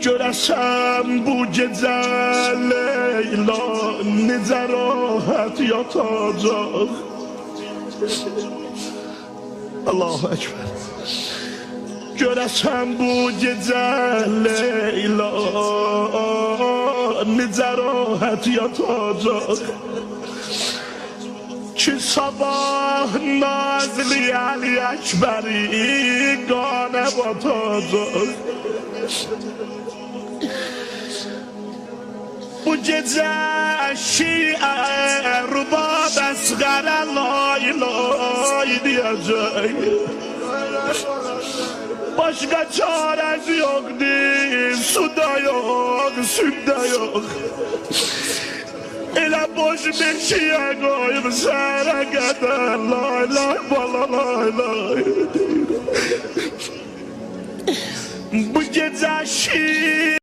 Görəsən bu gecə Leyla necə rahat yatacaq? Allahu Ekber. Görəsən bu gecə Leyla necə rahat yatacaq? Ki sabah Nazlı Ali Ekberi qanə batacaq Gece şiə rubab əsqərə lay lay diyecek. Başka çaresi yok değil Suda yok, sütte yok. Elə boş bir şiə qoyub sərə qədər Lay lay bala lay lay Bu gece şiə